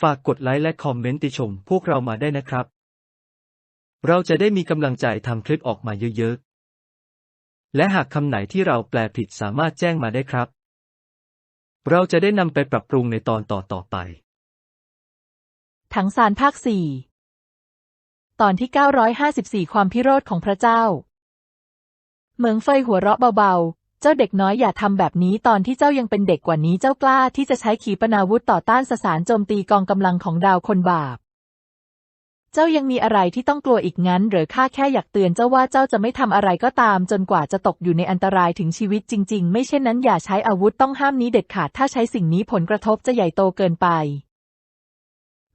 ฝากกดไลค์และคอมเมนต์ติชมพวกเรามาได้นะครับ เราจะได้มีกำลังใจทำคลิปออกมาเยอะๆ และหากคำไหนที่เราแปลผิดสามารถแจ้งมาได้ครับ เราจะได้นำไปปรับปรุงในตอนต่อๆไป ถังซานภาคสี่ตอนที่ 954 ความพิโรธของพระเจ้า เหมืองเฟยหัวเราะเบาๆ เจ้าเด็กน้อยอย่าทำแบบนี้ตอนที่เจ้ายังเป็นเด็กกว่านี้เจ้ากล้าที่จะใช้ขีปนาวุธต่อต้านสสารโจมตีกองกำลังของดาวคนบาป เจ้ายังมีอะไรที่ต้องกลัวอีกงั้น หรือข้าแค่อยากเตือนเจ้าว่าเจ้าจะไม่ทำอะไรก็ตามจนกว่าจะตกอยู่ในอันตรายถึงชีวิตจริง ๆ ไม่เช่นนั้นอย่าใช้อาวุธต้องห้ามนี้เด็ดขาดถ้าใช้สิ่งนี้ผลกระทบจะใหญ่โตเกินไป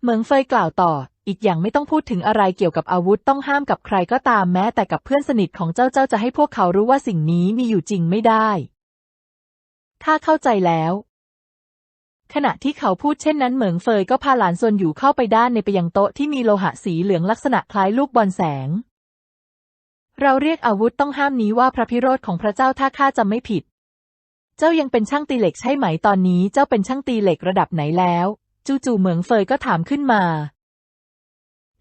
เหมืองเฟยกล่าวต่อ อีกอย่างไม่ต้องพูดถึงอะไรเกี่ยวกับอาวุธต้องห้ามกับใครก็ตามแม้แต่กับเพื่อนสนิทของเจ้าเจ้าจะให้พวกเขารู้ว่าสิ่งนี้มีอยู่จริงไม่ได้ข้าเข้าใจแล้ว ขณะที่เขาพูดเช่นนั้นเหมืองเฟยก็พาหลานซวนอยู่เข้าไปด้านในไปยังโต๊ะที่มีโลหะสีเหลืองลักษณะคล้ายลูกบอลแสง เราเรียกอาวุธต้องห้ามนี้ว่าพระพิโรธของพระเจ้าถ้าข้าจำไม่ผิด เจ้ายังเป็นช่างตีเหล็กใช่ไหมตอนนี้เจ้าเป็นช่างตีเหล็กระดับไหนแล้ว จู่ๆเหมืองเฟยก็ถามขึ้นมา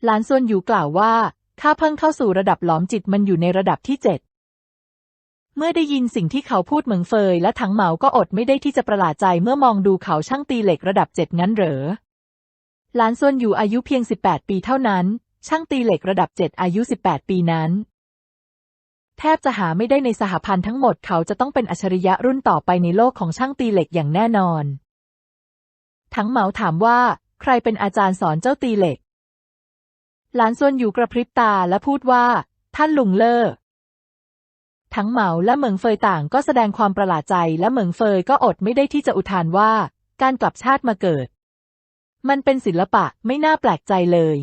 หลานซวนอยู่กล่าวว่าข้าเพิ่งเข้าสู่ระดับหลอมจิตมันอยู่ในระดับที่เจ็ดเมื่อได้ยินสิ่งที่เขาพูดเหมืองเฟยและถังเหมาก็อดไม่ได้ที่จะประหลาดใจเมื่อมองดูเขาช่างตีเหล็กระดับเจ็ดงั้นเหรอหลานซวนอยู่อายุเพียงสิบแปดปีเท่านั้น ช่างตีเหล็กระดับเจ็ดอายุสิบแปดปีนั้น แทบจะหาไม่ได้ในสหพันธ์ทั้งหมดเขาจะต้องเป็นอัจฉริยะรุ่นต่อไปในโลกของช่างตีเหล็กอย่างแน่นอน ถังเหมาถามว่า ใครเป็นอาจารย์สอนเจ้าตีเหล็ก หลานซวนอยู่กระพริบตาและพูดว่า ท่านลุงเล่อทั้งเหมาและเหมิงเฟยต่างก็แสดงความประหลาดใจและเหมิงเฟยก็อดไม่ได้ที่จะอุทานว่า การกลับชาติมาเกิด มันเป็นศิลปะไม่น่าแปลกใจเลย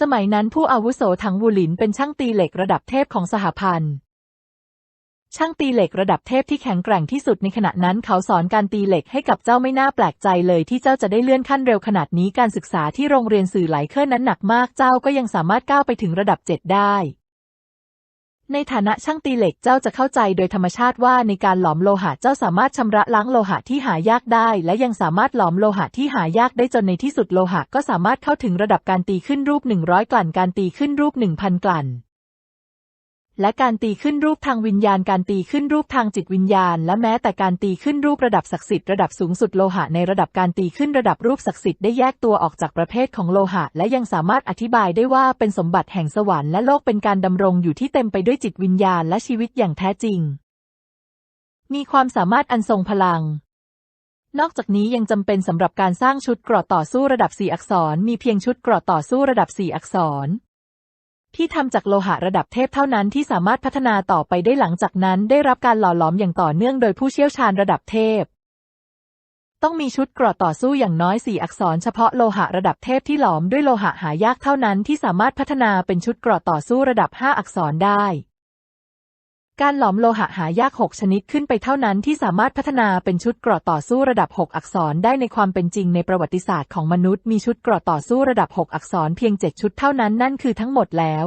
สมัยนั้นผู้อาวุโสถังวูหลินเป็นช่างตีเหล็กระดับเทพของสหพันธ์ ช่างตีเหล็กระดับเทพที่แข็งแกร่งที่สุดในขณะนั้นเขาสอนการตีเหล็กให้กับเจ้าไม่น่าแปลกใจเลยที่เจ้าจะได้เลื่อนขั้นเร็วขนาดนี้การศึกษาที่โรงเรียนสื่อหลายเคอร์นั้นหนักมากเจ้าก็ยังสามารถก้าวไปถึงระดับเจ็ดได้ ในฐานะช่างตีเหล็กเจ้าจะเข้าใจโดยธรรมชาติว่าในการหลอมโลหะเจ้าสามารถชำระล้างโลหะที่หายากได้ และยังสามารถหลอมโลหะที่หายากได้จนในที่สุดโลหะก็สามารถเข้าถึงระดับการตีขึ้นรูปหนึ่งร้อยกลั่นการตีขึ้นรูปหนึ่งพันกลั่น และการตีขึ้นรูปทางวิญญาณ การตีขึ้นรูปทางจิตวิญญาณ และแม้แต่การตีขึ้นรูประดับศักดิ์สิทธิ์ระดับสูงสุดโลหะในระดับการตีขึ้นระดับรูปศักดิ์สิทธิ์ได้แยกตัวออกจากประเภทของโลหะ และยังสามารถอธิบายได้ว่าเป็นสมบัติแห่งสวรรค์และโลกเป็นการดำรงอยู่ที่เต็มไปด้วยจิตวิญญาณและชีวิตอย่างแท้จริง มีความสามารถอันทรงพลังนอกจากนี้ยังจำเป็นสำหรับการสร้างชุดเกราะต่อสู้ระดับสี่อักษร มีเพียงชุดเกราะต่อสู้ระดับสี่อักษร ที่ทำจากโลหะระดับเทพเท่านั้นที่สามารถพัฒนาต่อไปได้หลังจากนั้น ได้รับการหล่อหลอมอย่างต่อเนื่องโดยผู้เชี่ยวชาญระดับเทพ ต้องมีชุดเกราะต่อสู้อย่างน้อยสี่อักษรเฉพาะโลหะระดับเทพที่หลอมด้วยโลหะหายากเท่านั้นที่สามารถพัฒนาเป็นชุดเกราะต่อสู้ระดับห้าอักษรได้ การหลอมโลหะหายากหกชนิดขึ้นไปเท่านั้นที่สามารถพัฒนาเป็นชุดเกราะต่อสู้ระดับหกอักษรได้ในความเป็นจริงในประวัติศาสตร์ของมนุษย์มีชุดเกราะต่อสู้ระดับหกอักษรเพียงเจ็ดชุดเท่านั้นนั่นคือทั้งหมดแล้ว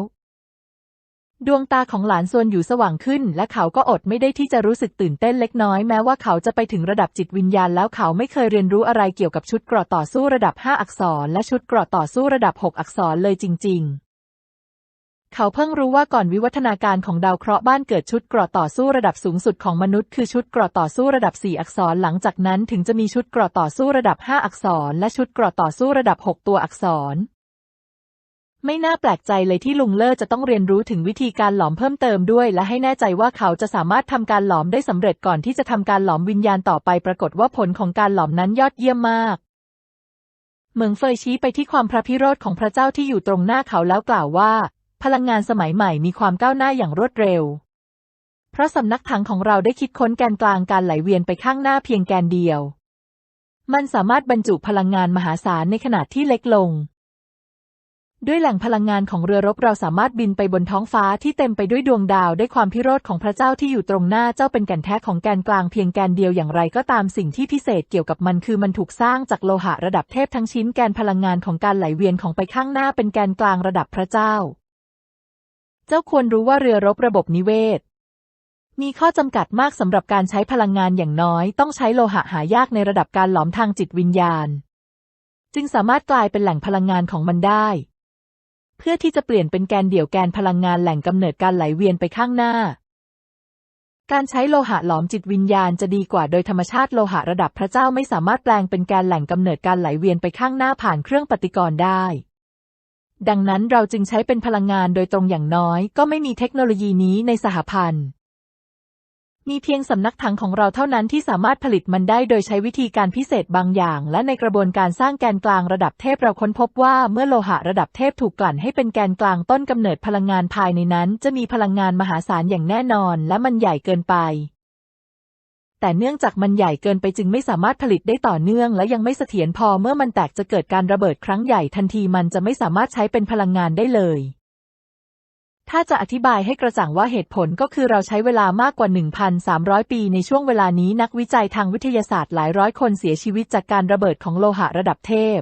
ดวงตาของหลานซวนอยู่สว่างขึ้น และเขาก็อดไม่ได้ที่จะรู้สึกตื่นเต้นเล็กน้อยแม้ว่าเขาจะไปถึงระดับจิตวิญญาณแล้วเขาไม่เคยเรียนรู้อะไรเกี่ยวกับชุดเกราะต่อสู้ระดับห้าอักษร และชุดเกราะต่อสู้ระดับหกอักษรเลยจริง ๆ เขาเพิ่งรู้ว่าก่อนวิวัฒนาการของดาวเคราะห์บ้านเกิดชุดเกราะต่อสู้ระดับสูงสุดของมนุษย์คือชุดเกราะต่อสู้ระดับสี่อักษรหลังจากนั้นถึงจะมีชุดเกราะต่อสู้ระดับห้าอักษร และชุดเกราะต่อสู้ระดับหกตัวอักษร ไม่น่าแปลกใจเลยที่ลุงเล่อจะต้องเรียนรู้ถึงวิธีการหลอมเพิ่มเติมด้วย และให้แน่ใจว่าเขาจะสามารถทำการหลอมได้สำเร็จก่อนที่จะทำการหลอมวิญญาณต่อไปปรากฏว่าผลของการหลอมนั้นยอดเยี่ยมมากเหมืองเฟยชี้ไปที่ความพระพิโรธของพระเจ้าที่อยู่ตรงหน้าเขาแล้วกล่าวว่า พลังงานสมัยใหม่มีความก้าวหน้าอย่างรวดเร็ว เพราะสำนักถังของเราได้คิดค้นแกนกลางการไหลเวียนไปข้างหน้าเพียงแกนเดียว มันสามารถบรรจุพลังงานมหาศาลในขนาดที่เล็กลง ด้วยแหล่งพลังงานของเรือรบเราสามารถบินไปบนท้องฟ้าที่เต็มไปด้วยดวงดาวได้ความพิโรธของพระเจ้าที่อยู่ตรงหน้าเจ้าเป็นแก่นแท้ของแกนกลางเพียงแกนเดียวอย่างไรก็ตามสิ่งที่พิเศษเกี่ยวกับมันคือมันถูกสร้างจากโลหะระดับเทพทั้งชิ้นแกนพลังงานของการไหลเวียนของไปข้างหน้าเป็นแกนกลางระดับพระเจ้า เจ้าควรรู้ว่าเรือรบระบบนิเวศ มีข้อจำกัดมากสำหรับการใช้พลังงานอย่างน้อย ต้องใช้โลหะหายากในระดับการหลอมทางจิตวิญญาณ จึงสามารถกลายเป็นแหล่งพลังงานของมันได้ เพื่อที่จะเปลี่ยนเป็นแกนเดี่ยวแกนพลังงานแหล่งกำเนิดการไหลเวียนไปข้างหน้า การใช้โลหะหลอมจิตวิญญาณจะดีกว่าโดยธรรมชาติโลหะระดับพระเจ้าไม่สามารถแปลงเป็นแกนแหล่งกำเนิดการไหลเวียนไปข้างหน้าผ่านเครื่องปฏิกรณ์ได้ ดังนั้นเราจึงใช้เป็นพลังงานโดยตรงอย่างน้อย ก็ไม่มีเทคโนโลยีนี้ในสหพันธ์ มีเพียงสำนักถังของเราเท่านั้นที่สามารถผลิตมันได้โดยใช้วิธีการพิเศษบางอย่าง และในกระบวนการสร้างแกนกลางระดับเทพเราค้นพบว่าเมื่อโลหะระดับเทพถูกกลั่นให้เป็นแกนกลางต้นกำเนิดพลังงานภายในนั้น จะมีพลังงานมหาศาลอย่างแน่นอน และมันใหญ่เกินไป แต่เนื่องจากมันใหญ่เกินไปจึงไม่สามารถผลิตได้ต่อเนื่อง และยังไม่เสถียรพอเมื่อมันแตกจะเกิดการระเบิดครั้งใหญ่ทันทีมันจะไม่สามารถใช้เป็นพลังงานได้เลย ถ้าจะอธิบายให้กระจ่างว่าเหตุผลก็คือเราใช้เวลามากกว่า 1,300 ปีในช่วงเวลานี้นักวิจัยทางวิทยาศาสตร์หลายร้อยคนเสียชีวิตจากการระเบิดของโลหะระดับเทพ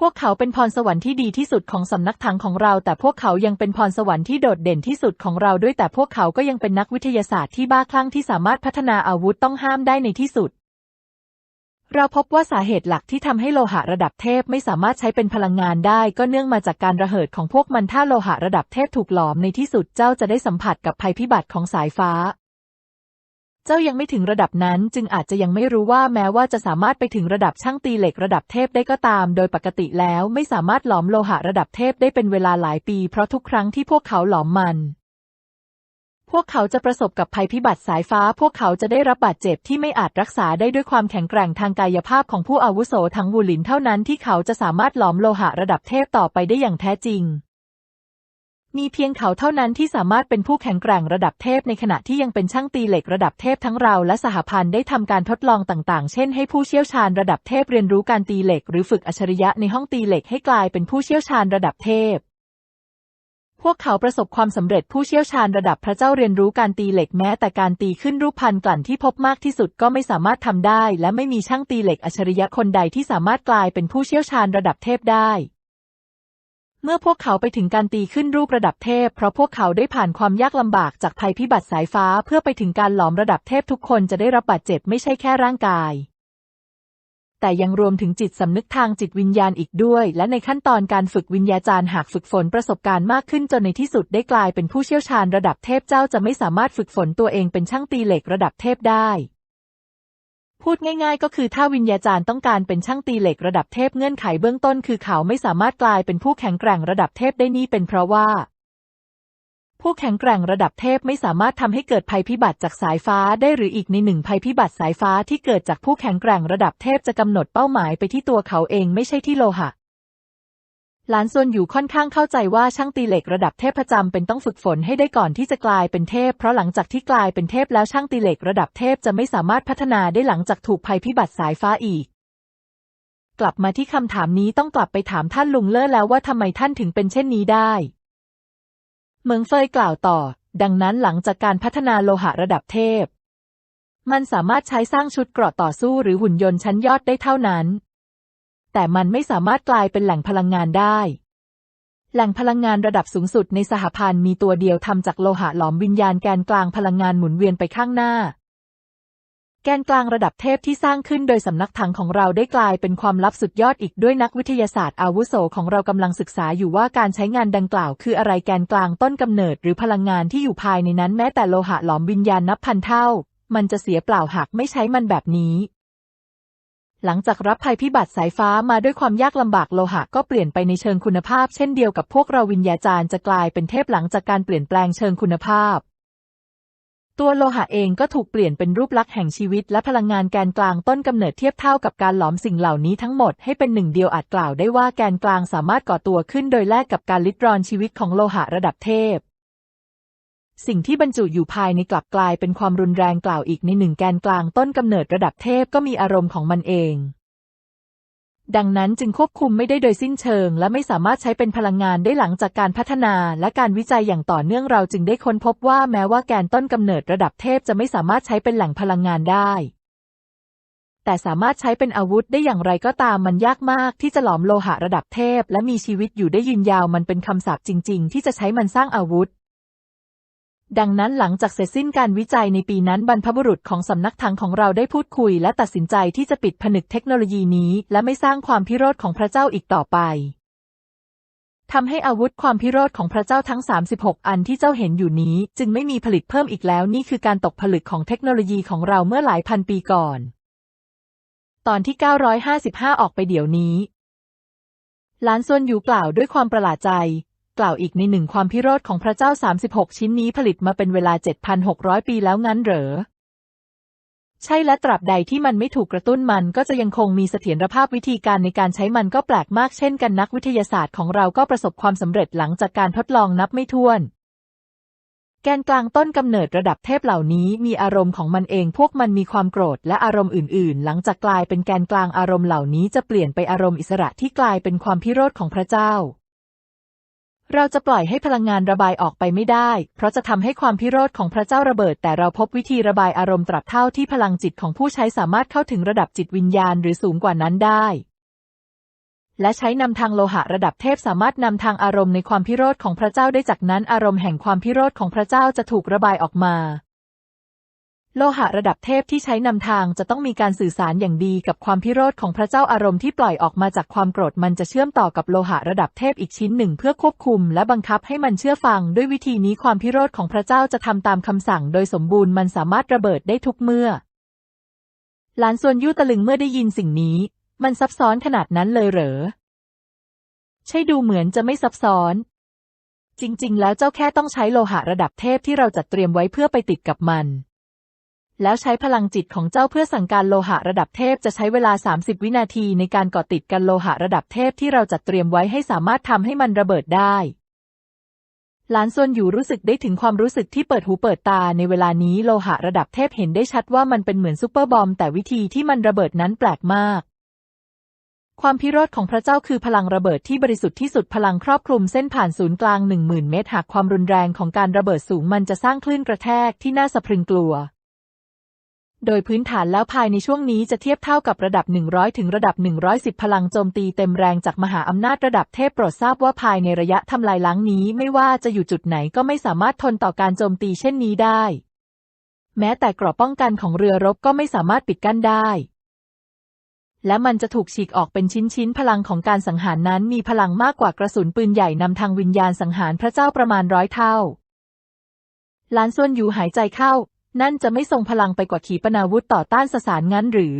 พวกเขาเป็นพรสวรรค์ที่ดีที่สุดของสำนักถังของเรา แต่พวกเขายังเป็นพรสวรรค์ที่โดดเด่นที่สุดของเราด้วยแต่พวกเขาก็ยังเป็นนักวิทยาศาสตร์ที่บ้าคลั่งที่สามารถพัฒนาอาวุธต้องห้ามได้ในที่สุด เราพบว่าสาเหตุหลักที่ทำให้โลหะระดับเทพไม่สามารถใช้เป็นพลังงานได้ ก็เนื่องมาจากการระเหิดของพวกมันถ้าโลหะระดับเทพถูกหลอมในที่สุดเจ้าจะได้สัมผัสกับภัยพิบัติของสายฟ้า เจ้ายังไม่ถึงระดับนั้นจึงอาจจะยังไม่รู้ว่าแม้ว่าจะสามารถไปถึงระดับช่างตีเหล็กระดับเทพได้ก็ตาม โดยปกติแล้วไม่สามารถหลอมโลหะระดับเทพได้เป็นเวลาหลายปี เพราะทุกครั้งที่พวกเขาหลอมมัน พวกเขาจะประสบกับภัยพิบัติสายฟ้า พวกเขาจะได้รับบาดเจ็บที่ไม่อาจรักษาได้ด้วยความแข็งแกร่งทางกายภาพของผู้อาวุโสทั้งวูหลินเท่านั้นที่เขาจะสามารถหลอมโลหะระดับเทพต่อไปได้อย่างแท้จริง มีเพียงเขาเท่านั้นที่สามารถเป็นผู้แข็งแกร่งระดับเทพในขณะที่ยังเป็นช่างตีเหล็กระดับเทพทั้งเราและสหพันธ์ได้ทำการทดลองต่างๆ เช่นให้ผู้เชี่ยวชาญระดับเทพเรียนรู้การตีเหล็ก หรือฝึกอัจฉริยะในห้องตีเหล็กให้กลายเป็นผู้เชี่ยวชาญระดับเทพ พวกเขาประสบความสำเร็จผู้เชี่ยวชาญระดับพระเจ้าเรียนรู้การตีเหล็กแม้แต่การตีขึ้นรูปพันกลั่นที่พบมากที่สุดก็ไม่สามารถทำได้ และไม่มีช่างตีเหล็กอัจฉริยะคนใดที่สามารถกลายเป็นผู้เชี่ยวชาญระดับเทพได้ เมื่อพวกเขาไปถึงการตีขึ้นรูประดับเทพ เพราะพวกเขาได้ผ่านความยากลำบากจากภัยพิบัติสายฟ้าเพื่อไปถึงการหลอมระดับเทพทุกคนจะได้รับบาดเจ็บไม่ใช่แค่ร่างกาย แต่ยังรวมถึงจิตสำนึกทางจิตวิญญาณอีกด้วย และในขั้นตอนการฝึกวิญญาจารย์หากฝึกฝนประสบการณ์มากขึ้นจนในที่สุดได้กลายเป็นผู้เชี่ยวชาญระดับเทพเจ้าจะไม่สามารถฝึกฝนตัวเองเป็นช่างตีเหล็กระดับเทพได้ พูดง่ายๆ ก็คือถ้าวิญญาจารย์ต้องการเป็นช่างตีเหล็กระดับเทพเงื่อนไขเบื้องต้นคือเขาไม่สามารถกลายเป็นผู้แข็งแกร่งระดับเทพได้นี่เป็นเพราะว่า ผู้แข็งแกร่งระดับเทพไม่สามารถทำให้เกิดภัยพิบัติจากสายฟ้าได้หรืออีกในหนึ่งภัยพิบัติสายฟ้าที่เกิดจากผู้แข็งแกร่งระดับเทพจะกำหนดเป้าหมายไปที่ตัวเขาเองไม่ใช่ที่โลหะ หลานซวนอยู่ค่อนข้างเข้าใจว่าช่างตีเหล็กระดับเทพจำเป็นต้องฝึกฝนให้ได้ก่อนที่จะกลายเป็นเทพ เพราะหลังจากที่กลายเป็นเทพแล้วช่างตีเหล็กระดับเทพจะไม่สามารถพัฒนาได้หลังจากถูกภัยพิบัติสายฟ้าอีก กลับมาที่คำถามนี้ต้องกลับไปถามท่านลุงเล่อแล้วว่าทำไมท่านถึงเป็นเช่นนี้ได้ เมืองเฟยกล่าวต่อ ดังนั้นหลังจากการพัฒนาโลหะระดับเทพ มันสามารถใช้สร้างชุดเกราะต่อสู้หรือหุ่นยนต์ชั้นยอดได้เท่านั้น แต่มันไม่สามารถกลายเป็นแหล่งพลังงานได้ แหล่งพลังงานระดับสูงสุดในสหพันธ์มีตัวเดียวทำจากโลหะหลอมวิญญาณแกนกลางพลังงานหมุนเวียนไปข้างหน้า แกนกลางระดับเทพที่สร้างขึ้นโดยสำนักถังของเราได้กลายเป็นความลับสุดยอดอีกด้วยนักวิทยาศาสตร์อาวุโสของเรากำลังศึกษาอยู่ว่าการใช้งานดังกล่าวคืออะไรแกนกลางต้นกำเนิดหรือพลังงานที่อยู่ภายในนั้นแม้แต่โลหะหลอมวิญญาณนับพันเท่า มันจะเสียเปล่าหากไม่ใช้มันแบบนี้ หลังจากรับภัยพิบัติสายฟ้ามาด้วยความยากลำบากโลหะก็เปลี่ยนไปในเชิงคุณภาพ เช่นเดียวกับพวกเราวิญญาจารย์จะกลายเป็นเทพหลังจากการเปลี่ยนแปลงเชิงคุณภาพ ตัวโลหะเองก็ถูกเปลี่ยนเป็นรูปลักษณ์แห่งชีวิตและพลังงานแกนกลางต้นกำเนิดเทียบเท่ากับการหลอมสิ่งเหล่านี้ทั้งหมดให้เป็นหนึ่งเดียวอาจกล่าวได้ว่าแกนกลางสามารถก่อตัวขึ้นโดยแลกกับการลิดรอนชีวิตของโลหะระดับเทพ สิ่งที่บรรจุอยู่ภายในกลับกลายเป็นความรุนแรงกล่าวอีกในหนึ่งแกนกลางต้นกำเนิดระดับเทพก็มีอารมณ์ของมันเอง ดังนั้นจึงควบคุมไม่ได้โดยสิ้นเชิง และไม่สามารถใช้เป็นพลังงานได้หลังจากการพัฒนาและการวิจัยอย่างต่อเนื่องเราจึงได้ค้นพบว่าแม้ว่าแกนต้นกำเนิดระดับเทพจะไม่สามารถใช้เป็นแหล่งพลังงานได้แต่สามารถใช้เป็นอาวุธได้อย่างไรก็ตามมันยากมากที่จะหลอมโลหะระดับเทพ และมีชีวิตอยู่ได้ยืนยาวมันเป็นคำสาปจริง ๆ ที่จะใช้มันสร้างอาวุธ ดังนั้นหลังจากเสร็จสิ้นการวิจัยในปีนั้นบรรพบุรุษของสำนักถังของเราได้พูดคุย และตัดสินใจที่จะปิดผนึกเทคโนโลยีนี้ และไม่สร้างความพิโรธของพระเจ้าอีกต่อไปทำให้อาวุธความพิโรธของพระเจ้าทั้ง 36 อันที่เจ้าเห็นอยู่นี้ จึงไม่มีผลิตเพิ่มอีกแล้วนี่คือการตกผลึกของเทคโนโลยีของเราเมื่อหลายพันปีก่อน ตอนที่ 955 ออกไปเดี๋ยวนี้หลานซวนอยู่กล่าวด้วยความประหลาดใจ กล่าวอีกในหนึ่งความพิโรธของพระเจ้า 36 ชิ้นนี้ผลิตมาเป็นเวลา 7,600 ปีแล้วงั้นเหรอ ใช่และตราบใดที่มันไม่ถูกกระตุ้นมันก็จะยังคงมีเสถียรภาพวิธีการในการใช้มันก็แปลกมากเช่นกันนักวิทยาศาสตร์ของเราก็ประสบความสำเร็จหลังจากการทดลองนับไม่ถ้วนแกนกลางต้นกำเนิดระดับเทพเหล่านี้มีอารมณ์ของมันเอง พวกมันมีความโกรธและอารมณ์อื่น ๆ หลังจากกลายเป็นแกนกลางอารมณ์เหล่านี้จะเปลี่ยนไปอารมณ์อิสระที่กลายเป็นความพิโรธของพระเจ้า เราจะปล่อยให้พลังงานระบายออกไปไม่ได้ เพราะจะทำให้ความพิโรธของพระเจ้าระเบิด แต่เราพบวิธีระบายอารมณ์ตราบเท่าที่พลังจิตของผู้ใช้สามารถเข้าถึงระดับจิตวิญญาณหรือสูงกว่านั้นได้ และใช้นำทางโลหะระดับเทพสามารถนำทางอารมณ์ในความพิโรธของพระเจ้าได้จากนั้นอารมณ์แห่งความพิโรธของพระเจ้าจะถูกระบายออกมา โลหะระดับเทพที่ใช้นำทางจะต้องมีการสื่อสารอย่างดีกับความพิโรธของพระเจ้าอารมณ์ที่ปล่อยออกมาจากความโกรธมันจะเชื่อมต่อกับโลหะระดับเทพอีกชิ้นหนึ่งเพื่อควบคุมและบังคับให้มันเชื่อฟัง ด้วยวิธีนี้ความพิโรธของพระเจ้าจะทำตามคำสั่งโดยสมบูรณ์มันสามารถระเบิดได้ทุกเมื่อ หลานส่วนยู่ตะลึงเมื่อได้ยินสิ่งนี้ มันซับซ้อนขนาดนั้นเลยเหรอ ใช่ดูเหมือนจะไม่ซับซ้อน จริง ๆ แล้วเจ้าแค่ต้องใช้โลหะระดับเทพที่เราจัดเตรียมไว้เพื่อไปติดกับมัน แล้วใช้พลังจิตของเจ้าเพื่อสั่งการโลหะระดับเทพจะใช้เวลา 30 วินาทีในการก่อติดกันโลหะระดับเทพที่เราจัดเตรียมไว้ให้สามารถทำให้มันระเบิดได้หลานซวนอยู่รู้สึกได้ถึงความรู้สึกที่เปิดหูเปิดตาในเวลานี้โลหะระดับเทพเห็นได้ชัดว่ามันเป็นเหมือนซูเปอร์บอมแต่วิธีที่มันระเบิดนั้นแปลกมาก ความพิโรธของพระเจ้าคือพลังระเบิดที่บริสุทธิ์ที่สุดพลังครอบคลุมเส้นผ่านศูนย์กลางหนึ่งหมื่นเมตรหากความรุนแรงของการระเบิดสูงมันจะสร้างคลื่นกระแทกที่น่าสะพรึงกลัว โดยพื้นฐานแล้วภายในช่วงนี้จะเทียบเท่ากับระดับ 100 ถึงระดับ 110 พลังโจมตีเต็มแรงจากมหาอำนาจระดับเทพโปรดทราบว่าภายในระยะทำลายล้างนี้ไม่ว่าจะอยู่จุดไหนก็ไม่สามารถทนต่อการโจมตีเช่นนี้ได้ แม้แต่กรอบป้องกันของเรือรบก็ไม่สามารถปิดกั้นได้ และมันจะถูกฉีกออกเป็นชิ้นๆ พลังของการสังหารนั้นมีพลังมากกว่ากระสุนปืนใหญ่นำทางวิญญาณสังหารพระเจ้าประมาณร้อยเท่าลานส่วนอยู่หายใจเข้า นั่นจะไม่ทรงพลังไปกว่าขีปนาวุธต่อต้านสสารงั้นหรือ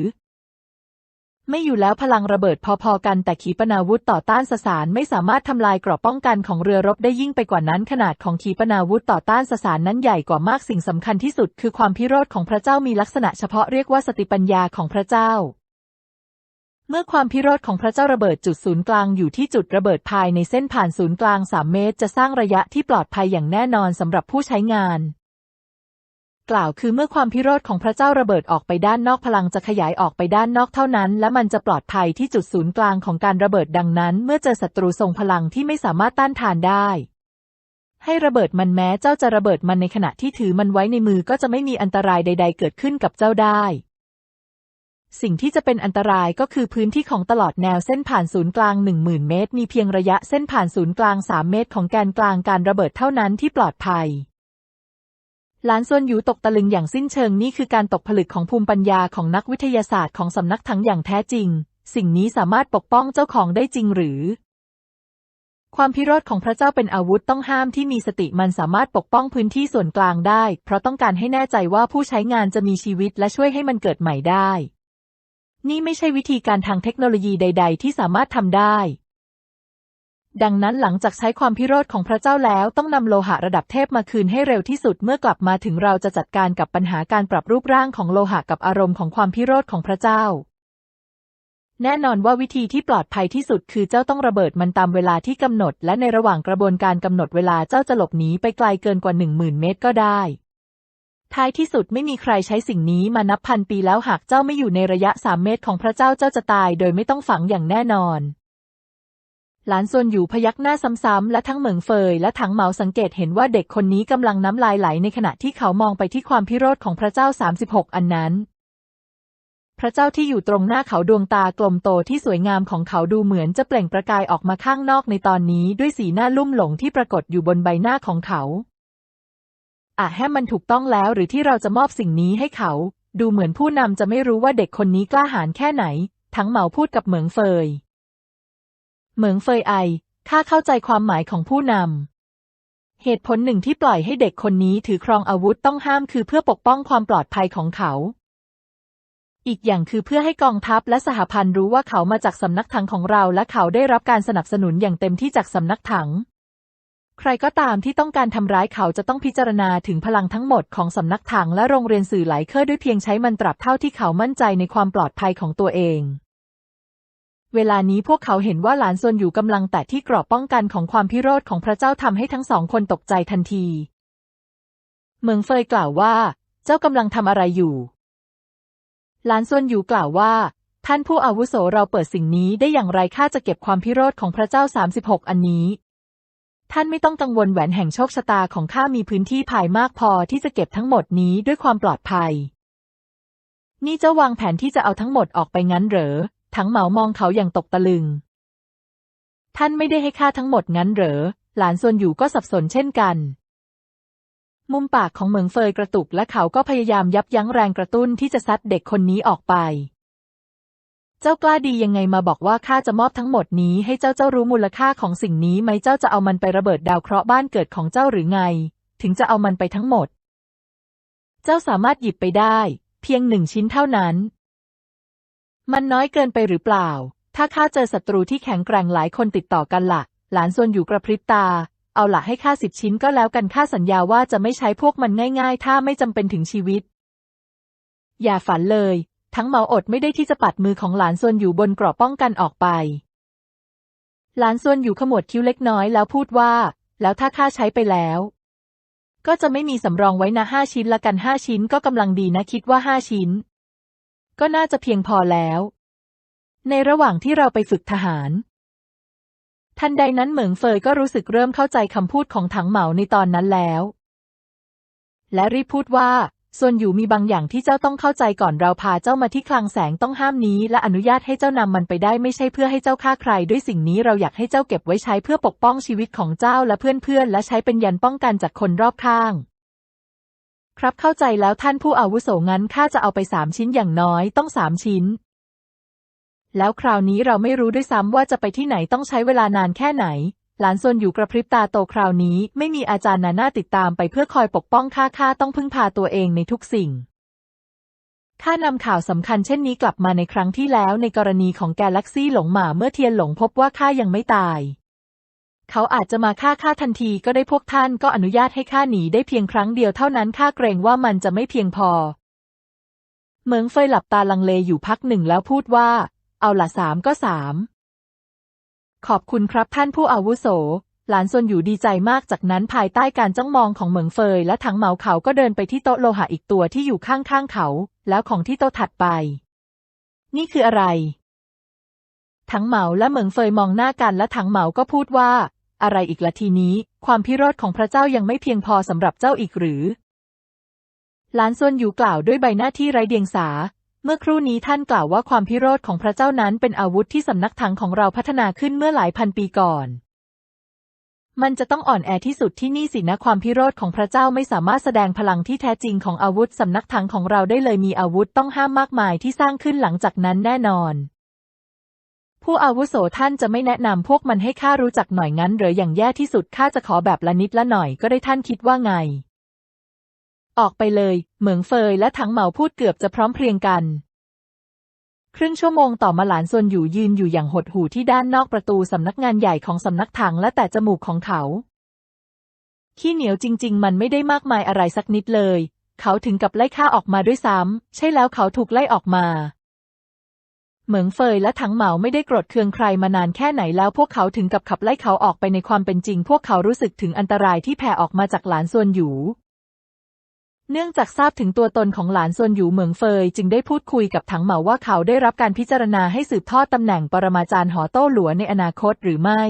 ไม่อยู่แล้วพลังระเบิดพอๆกันแต่ขีปนาวุธต่อต้านสสารไม่สามารถทำลายกรอบป้องกันของเรือรบได้ยิ่งไปกว่านั้น ขนาดของขีปนาวุธต่อต้านสสารนั้นใหญ่กว่ามากสิ่งสำคัญที่สุด คือความพิโรธของพระเจ้ามีลักษณะเฉพาะเรียกว่าสติปัญญาของพระเจ้าเมื่อความพิโรธของพระเจ้าระเบิดจุดศูนย์กลางอยู่ที่จุดระเบิดภายในเส้นผ่านศูนย์กลาง 3 เมตร จะสร้างระยะที่ปลอดภัยอย่างแน่นอนสำหรับผู้ใช้งาน กล่าวคือเมื่อความพิโรธของพระเจ้าระเบิดออกไปด้านนอกพลังจะขยายออกไปด้านนอกเท่านั้น และมันจะปลอดภัยที่จุดศูนย์กลางของการระเบิดดังนั้น เมื่อเจอศัตรูทรงพลังที่ไม่สามารถต้านทานได้ ให้ระเบิดมันแม้เจ้าจะระเบิดมันในขณะที่ถือมันไว้ในมือก็จะไม่มีอันตรายใด ๆ เกิดขึ้นกับเจ้าได้ สิ่งที่จะเป็นอันตรายก็คือพื้นที่ของตลอดแนวเส้นผ่านศูนย์กลาง10,000เมตร มีเพียงระยะเส้นผ่านศูนย์กลาง3เมตร ของแกนกลางการระเบิดเท่านั้นที่ปลอดภัย หลานส่วนอยู่ตกตะลึงอย่างสิ้นเชิงนี่คือการตกผลึกของภูมิปัญญาของนักวิทยาศาสตร์ของสำนักถังอย่างแท้จริง สิ่งนี้สามารถปกป้องเจ้าของได้จริงหรือ ความพิโรธของพระเจ้าเป็นอาวุธต้องห้ามที่มีสติมันสามารถปกป้องพื้นที่ส่วนกลางได้ เพราะต้องการให้แน่ใจว่าผู้ใช้งานจะมีชีวิตและช่วยให้มันเกิดใหม่ได้ นี่ไม่ใช่วิธีการทางเทคโนโลยีใด ๆ ที่สามารถทำได้ ดังนั้นหลังจากใช้ความพิโรธของพระเจ้าแล้วต้องนำโลหะระดับเทพมาคืนให้เร็วที่สุดเมื่อกลับมาถึงเราจะจัดการกับปัญหาการปรับรูปร่างของโลหะกับอารมณ์ของความพิโรธของพระเจ้า แน่นอนว่าวิธีที่ปลอดภัยที่สุดคือเจ้าต้องระเบิดมันตามเวลาที่กำหนด และในระหว่างกระบวนการกำหนดเวลาเจ้าจะหลบหนีไปไกลเกินกว่าหนึ่งหมื่นเมตรก็ได้ท้ายที่สุดไม่มีใครใช้สิ่งนี้มานับพันปีแล้วหากเจ้าไม่อยู่ในระยะสามเมตรของพระเจ้าเจ้าจะตาย โดยไม่ต้องฝังอย่างแน่นอน หลานส่วนอยู่พยักหน้าซ้ำๆและทั้งเหมิงเฟยและถังเหมาสังเกตเห็นว่าเด็กคนนี้กำลังน้ำลายไหลในขณะที่เขามองไปที่ความพิโรธของพระเจ้า 36 อันนั้น พระเจ้าที่อยู่ตรงหน้าเขาดวงตากลมโตที่สวยงามของเขาดูเหมือนจะเปล่งประกายออกมาข้างนอกในตอนนี้ด้วยสีหน้าลุ่มหลงที่ปรากฏอยู่บนใบหน้าของเขาอะแฮมมันถูกต้องแล้วหรือที่เราจะมอบสิ่งนี้ให้เขา ดูเหมือนผู้นำจะไม่รู้ว่าเด็กคนนี้กล้าหาญแค่ไหน ทั้งเหมาพูดกับเหมิงเฟย เหมิงเฟยไอข้าเข้าใจความหมายของผู้นำ เหตุผลหนึ่งที่ปล่อยให้เด็กคนนี้ถือครองอาวุธต้องห้ามคือเพื่อปกป้องความปลอดภัยของเขา อีกอย่างคือเพื่อให้กองทัพและสหพันธ์รู้ว่าเขามาจากสำนักถังของเราและเขาได้รับการสนับสนุนอย่างเต็มที่จากสำนักถัง ใครก็ตามที่ต้องการทำร้ายเขาจะต้องพิจารณาถึงพลังทั้งหมดของสำนักถังและโรงเรียนสื่อไหลเคอร์ด้วยเพียงใช้มันตราบเท่าที่เขามั่นใจในความปลอดภัยของตัวเอง เวลานี้พวกเขาเห็นว่าหลานซวนอยู่กำลังแตะที่กรอบป้องกันของความพิโรธของพระเจ้าทำให้ทั้งสองคนตกใจทันที เมืองเฟยกล่าวว่า เจ้ากำลังทำอะไรอยู่ หลานซวนอยู่กล่าวว่า ท่านผู้อาวุโสเราเปิดสิ่งนี้ได้อย่างไรข้าจะเก็บความพิโรธของพระเจ้า 36 อันนี้ ท่านไม่ต้องกังวลแหวนแห่งโชคชะตาของข้ามีพื้นที่ภายมากพอที่จะเก็บทั้งหมดนี้ด้วยความปลอดภัย นี่เจ้าวางแผนที่จะเอาทั้งหมดออกไปงั้นเหรอ ทั้งเหมามองเขาอย่างตกตะลึง ท่านไม่ได้ให้ข้าทั้งหมดงั้นเหรอ หลานส่วนอยู่ก็สับสนเช่นกัน มุมปากของเหมิงเฟยกระตุกและเขาก็พยายามยับยั้งแรงกระตุ้นที่จะซัดเด็กคนนี้ออกไป เจ้ากล้าดียังไงมาบอกว่าข้าจะมอบทั้งหมดนี้ให้เจ้าเจ้ารู้มูลค่าของสิ่งนี้ไหมเจ้าจะเอามันไประเบิดดาวเคราะห์บ้านเกิดของเจ้าหรือไง ถึงจะเอามันไปทั้งหมด เจ้าสามารถหยิบไปได้ เพียงหนึ่งชิ้นเท่านั้น มันน้อยเกินไปหรือเปล่า ถ้าข้าเจอศัตรูที่แข็งแกร่งหลายคนติดต่อกันละ่ะ หลานส่วนอยู่กระพริบตา เอาละให้ข้าสิบชิ้นก็แล้วกันข้าสัญญาว่าจะไม่ใช้พวกมันง่าย ๆ ถ้าไม่จำเป็นถึงชีวิต อย่าฝันเลย ทั้งเมาอดไม่ได้ที่จะปัดมือของหลานส่วนอยู่บนกรอบป้องกันออกไป หลานส่วนอยู่ขมวดคิ้วเล็กน้อยแล้วพูดว่า แล้วถ้าข้าใช้ไปแล้วก็จะไม่มีสำรองไว้นะห้าชิ้นละกันห้าชิ้นก็กำลังดีนะคิดว่าห้าชิ้น ก็น่าจะเพียงพอแล้ว ในระหว่างที่เราไปฝึกทหาร ทันใดนั้นเหมิงเฟยก็รู้สึกเริ่มเข้าใจคำพูดของถังเหมาในตอนนั้นแล้ว และรีบพูดว่า ส่วนอยู่มีบางอย่างที่เจ้าต้องเข้าใจก่อนเราพาเจ้ามาที่คลังแสงต้องห้ามนี้ และอนุญาตให้เจ้านำมันไปได้ไม่ใช่เพื่อให้เจ้าฆ่าใคร ด้วยสิ่งนี้เราอยากให้เจ้าเก็บไว้ใช้เพื่อปกป้องชีวิตของเจ้าและเพื่อนๆและใช้เป็นยันป้องกันจากคนรอบข้าง ครับเข้าใจแล้วท่านผู้อาวุโสงั้นข้าจะเอาไปสามชิ้นอย่างน้อยต้องสามชิ้น แล้วคราวนี้เราไม่รู้ด้วยซ้ำว่าจะไปที่ไหนต้องใช้เวลานานแค่ไหน หลานซวนอยู่กระพริบตาโตคราวนี้ ไม่มีอาจารย์นาหน้าติดตามไปเพื่อคอยปกป้องข้าข้าต้องพึ่งพาตัวเองในทุกสิ่งข้านำข่าวสำคัญเช่นนี้กลับมาในครั้งที่แล้วในกรณีของแกลเล็กซี่หลงหมาเมื่อเทียนหลงพบว่าข้ายังไม่ตาย เขาอาจจะมาฆ่าข้าทันทีก็ได้พวกท่านก็อนุญาตให้ข้าหนีได้เพียงครั้งเดียวเท่านั้นข้าเกรงว่ามันจะไม่เพียงพอ เหมิงเฟยหลับตาลังเลอยู่พักหนึ่งแล้วพูดว่า เอาละสามก็สามขอบคุณครับท่านผู้อาวุโส หลานซวนอยู่ดีใจมากจากนั้นภายใต้การจ้องมองของเหมิงเฟยและถังเหมาเขาก็เดินไปที่โต๊ะโลหะอีกตัวที่อยู่ข้างๆเขา แล้วของที่โต๊ะถัดไป นี่คืออะไร ถังเหมาและเหมิงเฟยมองหน้ากันและถังเหมาก็พูดว่า อะไรอีกละทีนี้ ความพิโรธของพระเจ้ายังไม่เพียงพอสำหรับเจ้าอีกหรือหลานซวนอยู่กล่าวด้วยใบหน้าที่ไร้เดียงสา เมื่อครู่นี้ท่านกล่าวว่าความพิโรธของพระเจ้านั้นเป็นอาวุธที่สำนักถังของเราพัฒนาขึ้นเมื่อหลายพันปีก่อน มันจะต้องอ่อนแอที่สุดที่นี่สินะความพิโรธของพระเจ้าไม่สามารถแสดงพลังที่แท้จริงของอาวุธสำนักถังของเราได้เลยมีอาวุธต้องห้ามมากมายที่สร้างขึ้นหลังจากนั้นแน่นอน ผู้อาวุโสท่านจะไม่แนะนำพวกมันให้ข้ารู้จักหน่อยงั้นหรืออย่างแย่ที่สุดข้าจะขอแบบละนิดละหน่อยก็ได้ท่านคิดว่าไง ออกไปเลย เหมืองเฟยและถังเหมาพูดเกือบจะพร้อมเพรียงกัน ครึ่งชั่วโมงต่อมาหลานซวนอยู่ยืนอยู่อย่างหดหู่ที่ด้านนอกประตูสำนักงานใหญ่ของสำนักถังและแต่จมูกของเขา ขี้เหนียวจริง ๆ มันไม่ได้มากมายอะไรสักนิดเลย เขาถึงกับไล่ข้าออกมาด้วยซ้ำใช่แล้วเขาถูกไล่ออกมา เหมิงเฟยและถังเหมาไม่ได้โกรธเคืองใครมานานแค่ไหนแล้วพวกเขาถึงกับขับไล่เขาออกไปในความเป็นจริง พวกเขารู้สึกถึงอันตรายที่แผ่ออกมาจากหลานซวนอยู่เนื่องจากทราบถึงตัวตนของหลานซวนอยู่เหมืองเฟยจึงได้พูดคุยกับถังเหมาว่าเขาได้รับการพิจารณาให้สืบทอดตำแหน่งปรมาจารย์หอโต้หลัวในอนาคตหรือไม่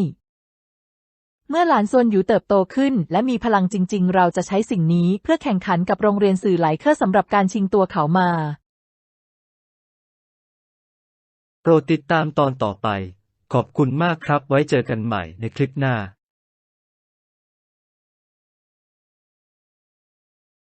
เมื่อหลานซวนอยู่เติบโตขึ้น และมีพลังจริง ๆ เราจะใช้สิ่งนี้เพื่อแข่งขันกับโรงเรียนสื่อหลายเคอร์สำหรับการชิงตัวเขามา โปรดติดตามตอนต่อไป ขอบคุณมากครับไว้เจอกันใหม่ในคลิปหน้า